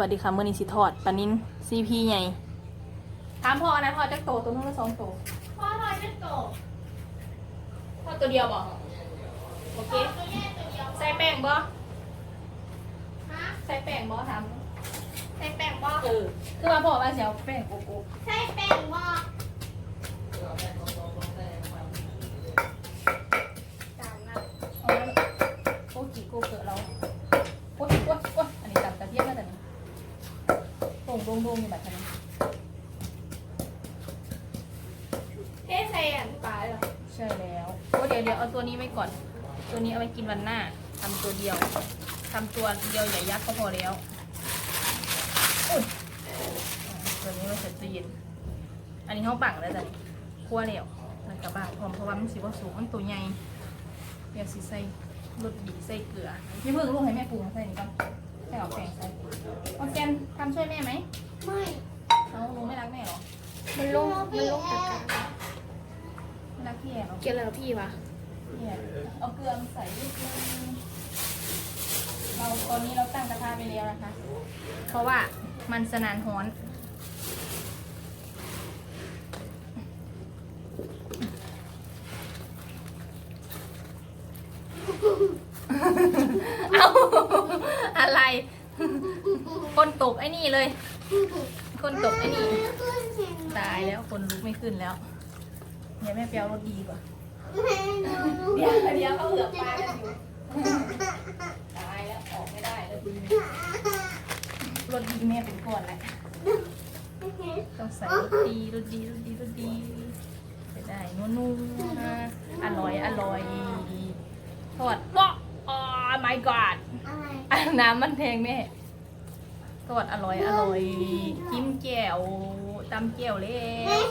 วัสดีค่ะมื่อนี้สิทอดปลานินซีพีใหญ่ถามพ่อนะพ่อจะโตตัวนู้นละสองโตพ่อทอยจะโตพ่อตัวเดียวบอกโอเคตัวแยกตัวเดียวใส่แป้งบ่ฮะใส่แป้งบ่ถามใส่แป้งบอกเออคือว่าพ่อว่าเสียวแป้งโกโก้ใส่แป้งบอกจานนะ เอาไว้โอ้จีโกเกิดเราโอ้ยโอ้ยโอ้ยอันนี้ตับกระเทียมแล้วแต่นี่ โป่งอยู่แบบนี้เทใส่อันปลาเหรอใช่แล้วโอ้เดี๋ยวเดี๋ยวเอาตัวนี้ไว้ก่อน ตัวนี้เอาไว้กินวันหน้าทำตัวเดียวทำตัวเดียวใหญ่ายักษ์ก็พอแล้วอุ้ยตัวนี้ไว้ใส่ตู้เย็นอันนี้เขาบังแล้วแต่คั่วแล้วแล้วก็บางพร้อมเพราะว่ามันสีว่าสูงมันตัวใหญ่เดี๋ยวสิใส่รสดีใส่เกลือพี่เพิ่งลูกให้แม่ปรุงใส่นี่ก่อนใส่เอาแป้งใส่โอเคทำช่วยแม่ไหม ไม่เอาหนูไม่รักแม่เหรอมันลงมันลงตะกร้าไม่รักพี่แอ๋เหรอเกี่ยวอะไรพี่วะพี่แอ๋เอาเกลือมาใส่นิดนึงเราตอนนี้เราตั้งกระทะไปแล้วนะคะ เพราะว่ามันสนานฮ้อนเอาอะไรคนตกไอ้นี่เลย คนตกไอ้นี่ตายแล้วคนลุกไม่ขึ้นแล้วเดี๋ยวแม่เปียวรถดีกว่าเดี๋ยวเดี๋ยวเขาเหลือบปลากันอยู่ตายแล้วออกไม่ได้แล้วดีรถดีแม่เป็นก่อนแหละต้องใส่รถดีรถดีรถดีรถดีจะได้นัวๆอร่อยอร่อยทอดว้าอ๋อ my god อะไรอันน้ำมันแพงแม่ ทอดอร่อยอร่อยจิ้มแจ่วตำแจ่วเล็ก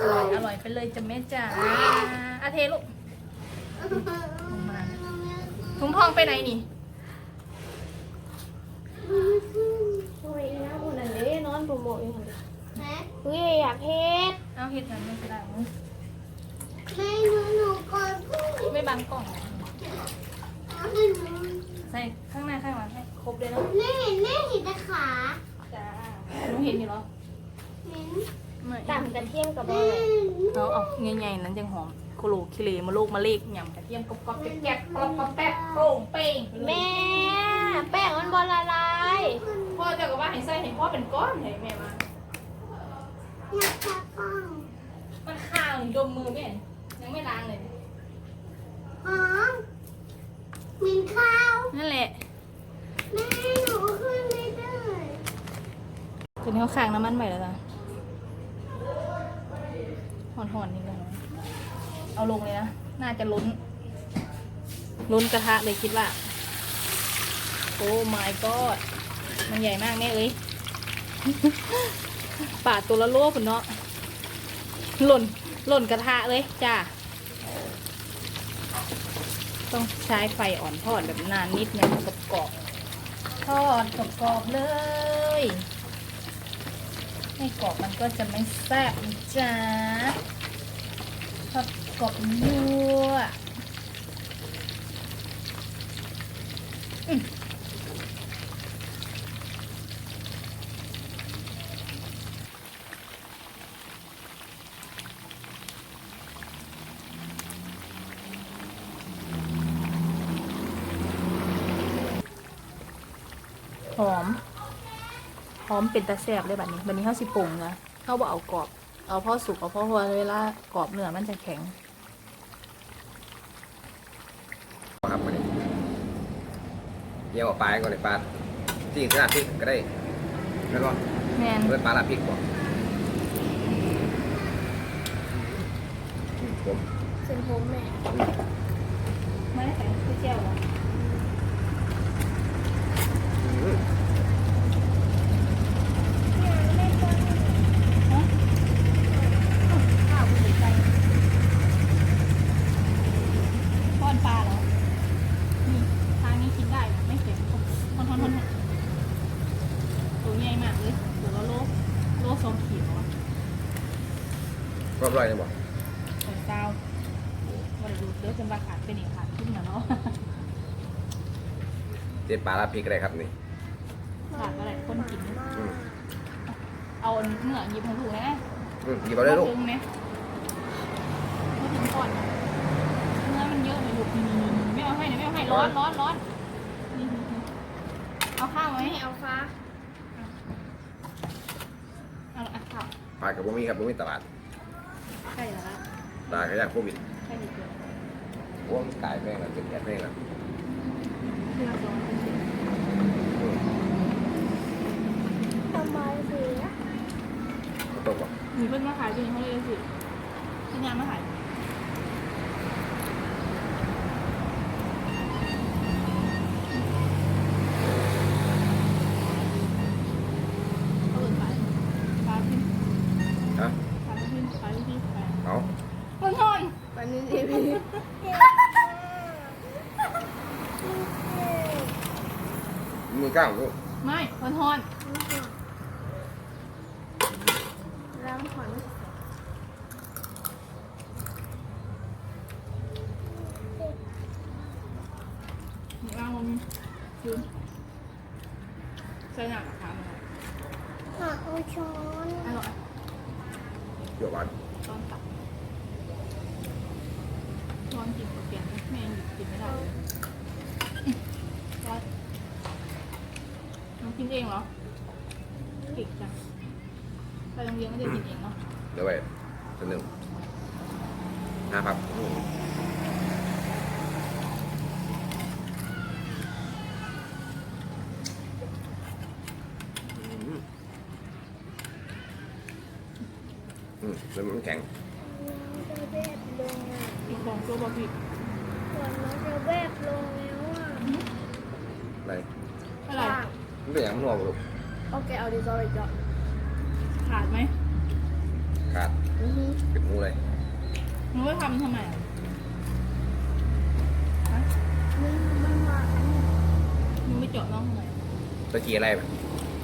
อร่อยอร่อยไปเลยจ้ะแม่จ๋าอาเทลูกถุงทองไปไหนนี่โอ้ยนะคนนั้นเลยนอนโปรโมทอยู่คนเดียวเฮ้ยอยากเฮ็ดเอาเห็ดกันไม่ได้มึงให้หนูหนูก่อน ไม่บังกล่องให้หนูใส่ข้างหน้าข้างหลังให้ครบเลยเนาะแม่เห็นแม่เห็นแต่ขาจ้าหนูเห็นอยู่เหรอเห็นไม่ต่ำกระเทียมกับเอะไรเขาเอาใหญ่ๆนั้นจังหอมโคโลคิเลมาโลกมาเลกยำกระเทียมกรอบๆแก๊บๆกรอบๆแป๊บโป่งเป้งแม่แป้งมันบอลละลายพ่อเจะกับว่าเห็นไส้เห็นพ่อเป็นก้อนเห็นแม่มาอยากจะฟังมันข้าวนี่ดมมือไม่เห็นยังไม่ล้างเลย หอมมินข้าว นั่นแหละแม่หนูขึ้นไม่ได้ตัวนี้เขาค้างน้ำมันใหม่แล้วจ้ะหอนๆนิดนึงเอาลงเลยนะ น่าจะล้น ล้นกระทะเลยคิดว่า โอ้ my god มันใหญ่มากแม่เอ้ย ปาดตัวละโลคุณเนาะ หล่น หล่นกระทะเลยจ้า ต้องใช้ไฟอ่อนทอดแบบนานนิดนึงกรอบทอดกรอบเลย ไม่กรอบมันก็จะไม่แซ่บนะจ้าทอดกรอบนัว อมเป็นตะแซบเลยแบบนี้วันนี้เขาสิปรุงนะเขาบอกเอากรอบ เอาพ่อสุกเอาพ่อเพราะว่าเวลากรอบเนื้อมันจะแข็งครับมาเนี่ยเยี่ยวเอาปลาก่อนเลยปลาที่ขนาดพริกก็ได้แล้วก็แมนเพื่อปลาลาดพริกก่อนผมเส้นผมแม่ไม่ได้ใส่คือเจียวเหรอ อืม ฮะข้าวคุณใจทอดปลาเหรอ นี่ทางนี้กินได้นะไม่เค็มทนทนทนทนตัวใหญ่มากเลยตัวละโลโลสองขีดเห รอรอบร้อยเลยบอกใส่เจ้าวันดูเดือดจนบาขาดเป็นอีกขาดขึ้นนะเนาะเจ็ดปลาลาพริกอะไรครับนี่ ขาดอะไรคนกินเนี่ยอืมเอาเนื้อหยิบมาถูกไหมอืมหยิบเอาเลยลูกถึงไหมไม่ถึงก่อนนะเนื้อมันเยอะเลยลูกนี่ๆๆไม่เอาให้นะไม่เอาให้ร้อนร้อนร้อนนี่ๆเอาข้าวไหมไม่เอาฟ้าเอาอะข้าว ปลากับบุ้มีครับบุ้มีตลาด ใช่แล้วล่ะตลาดขยะโควิดใช่ดีเกินพวกขายแพงแล้วเป็นแก่แพงแล้วเพื่อร้อนเป็นสิอืมทำไมเสียตกป่ะมีเพื่อนมาขายจริงเขาเลยสิที่งานมาขาย วันนี้ทีวีมือก้างลูกไม่คนทอนล้างขอนหนูเอามันยืนใส่หนักขามันหักเอาช้อน อร่อยเดี๋ยวหวานตอนตัก ตอนกินกับแกงแม่งกินไม่ได้เลยร้อนน้องกินเองเหรอเก่งจังไปโรงเรียนก็จะกินเองเนาะเดี๋ยวไว้ตัวหนึ่งห้าพับอืมอืมอืมแล้วมันแข็งจะแบบลง อะอีกสองตัวบอกผิดก่อนมันจะแบบลงแล้วอะอะไรอะไรมันเป็นอย่างมันหัวลูกโอเคเอาดีซอเลยจ้ะขาดไหมขาดอือฮึเป็นงูเลยหนูไม่ทำทำไมอะฮะนี่มันมาอันนี้หนูไม่เจาะน้องทำไมอะตะเกียอะไรมัน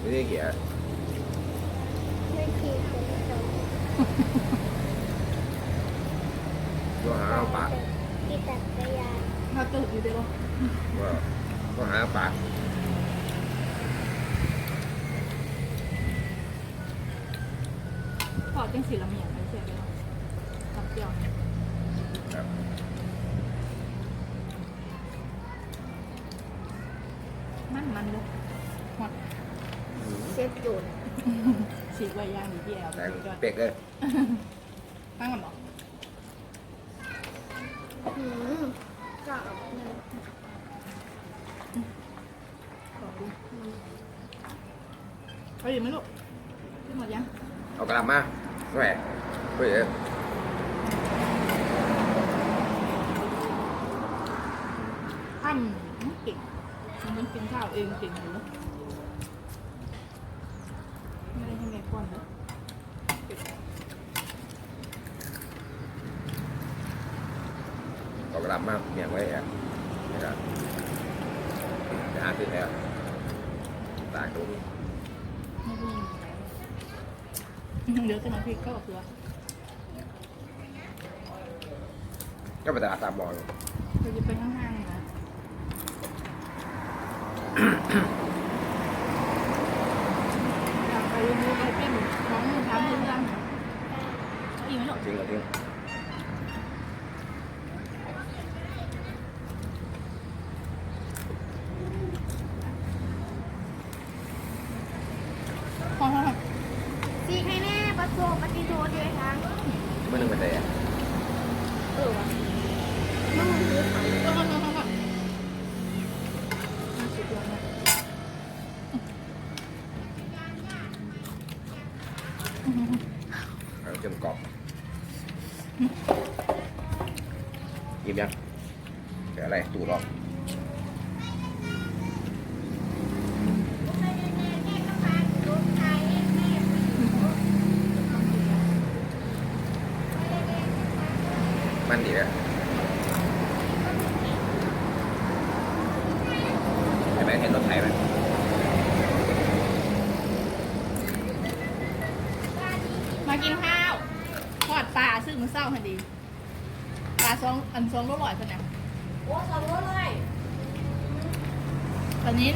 ไม่ได้เกียร์ไม่ขีดเลยจ้ะก็หาเอาปากขี่จักรยานถ้าตื่นอยู่ได้ปะว่าก็หาปากถอดจังสีละเมียดไปเสียไปแล้วตับเจียวเนี่ยครับมันมันเลยหอดเช็ดจุดฉีกใบยางหนีพี่แอลแตงฉีกด้วยเป๊กเลย ตั้งกันบอก หืมจับเนี่ย ขอบคุณเอาอยู่ไหม ลูกขึ้นหมดยังเอากระดาษมาแหวเฮ้ยเอ้ยทำเก่งมันกินข้าวเองเก่งอยู่นะไม่ได้ให้แม่ป้อนนะเก่งเอากระดาษมาเมียงไว้อะนี่ครับจะหาซื้อแล้วตากตรงนี้ไม่ได้ยิน เดี๋ยวจะมาพริกก็เกลือก็ไปตลาดตามบอลเราจะไปข้างๆนะอยากไปดูไปเป็นของทำเรื่องอีกไหมลูกจริงเหรอจริง พอแล้ว สีให้แน่ประโจ ปฏิโทษด้วยทางเมื่อนึงไปแต่เออวะมึงซื้อไข่ก็ก็ก็ก็สุดยอดมากเจนกรอบหยิบยังเดี๋ยวอะไรตูดหรอกมันดีเลยเห็นไหมเห็นรถไถไหม มา กินข้าวทอดปลาซึ่งมันเศร้าพอดี ปลาสองอันสองร้อยคนเนี่ยโอ้สองร้อยเลยตอนนี้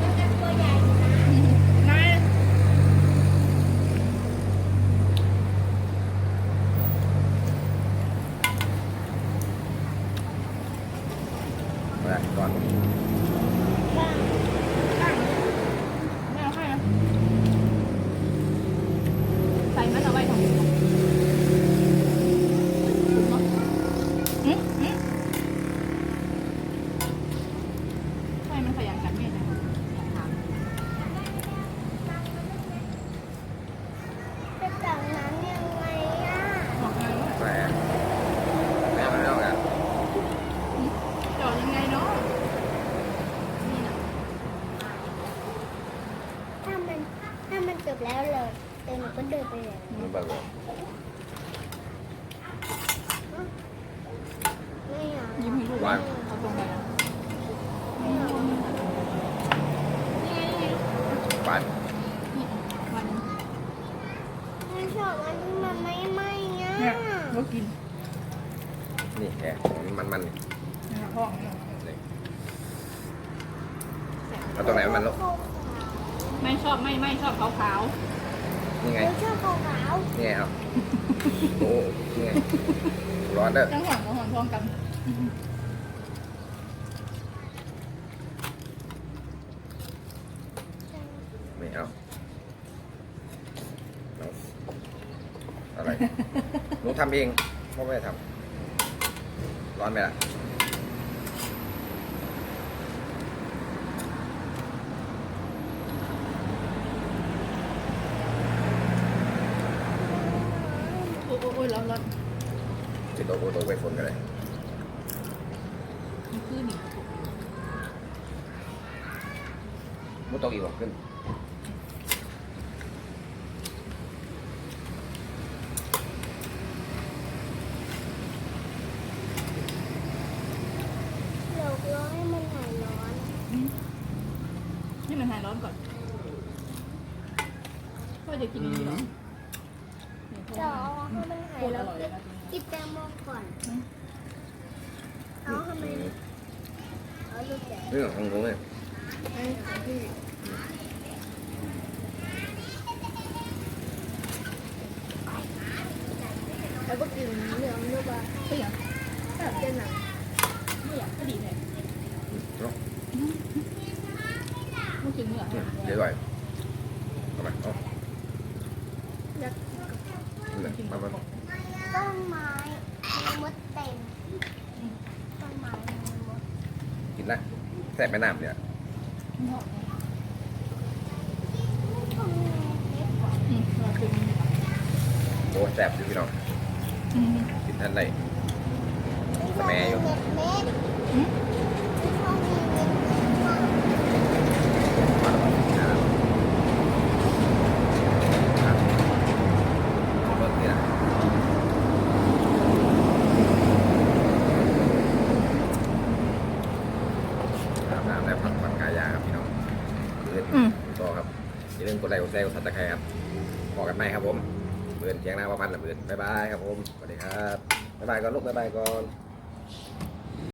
มันจะตัวใหญ่นายมาได้ก่อน บ้าง ไม่เอาให้นะใส่มันเอาไว้ของถุงเนาะอืมอืมใช่มันขยันกันเม่นะอยากถาม จะตักน้ำยังไงอะ บอกงานว่า แหมไม่เอาไม่เอากัน จอดยังไงเนาะนี่นะ ถ้ามันถ้ามันจบแล้วเลยเดี๋ยวหนูก็เดินไปเลย มันเบิกเลย ไม่เอา ยิ้มให้ลูกเอาตรงไหนอะนี่ไงนี่ไง ปาด นี่วัน ไม่ ชอบอันที่มันไม่ไหม้อะเนี่ยก็กินนี่แกมันมันๆนี่นะครับพ่อนี่เอาตรงไหนมันลูกไม่ชอบไม่ไม่ชอบขาวนี่หไงนูชอบขาวนี่ไงครับโอ้นี่ไงร้อนเด้อๆจังหวะกับหอนพร้อมกันไม่เอาเอาอะไร หนูทำเองพ่อไม่ได้ทำร้อนไหมล่ะโอ้โอ้ยร้อนร้อนจิตโตโอโตไปฝนกันเลยมันขึ้นอีกมุดตกอีกหรอขึ้น ๆหลอกล้อให้มันหายร้อน ให้มันหายร้อนก่อนพ่อจะกินดีหรอ เดี๋ยวเอาให้มันหา โค ย ตรอ ร้อน ร่อยเลยนะ กินแตงโมก่อนเอาทำไมเอาลูกแกะเรื่องของหนูเนี่ยอันนี้ของพี่แล้วก็กินเนื้อมันด้วยว่าไม่อยากแบบจะหนักไม่อยากก็ดีเลยเนาะไม่กินเนื้อเดี๋ยวก่อนเอามาเอาอยากเลยมามา ต้นไม้มีมดเต็ม ต้นไม้มีมดกินนะแซ่บแม่น้ำเนี่ยอืมเรากินโอ้แซ่บอยู่พี่น้องอืมกินท่านไหนสมัยอยู่ เม็ดเม็ด อืม ไม่ชอบมีเม็ดเม็ดมาก มาแล้วครับครับเบิ่งนี่นะอาบน้ำแล้วพักผ่อนกายยาครับพี่น้องคืน อืม ต่อครับอย่าลืม ตะไลค์กดแชร์กดซับสไครต์ครับบอกกันไหมครับผมเบือนเทียงหน้าประพันธ์ละเบือนบ๊ายบายครับผมสวัสดีครับบ๊ายบายก่อนลูกบ๊ายบายก่อน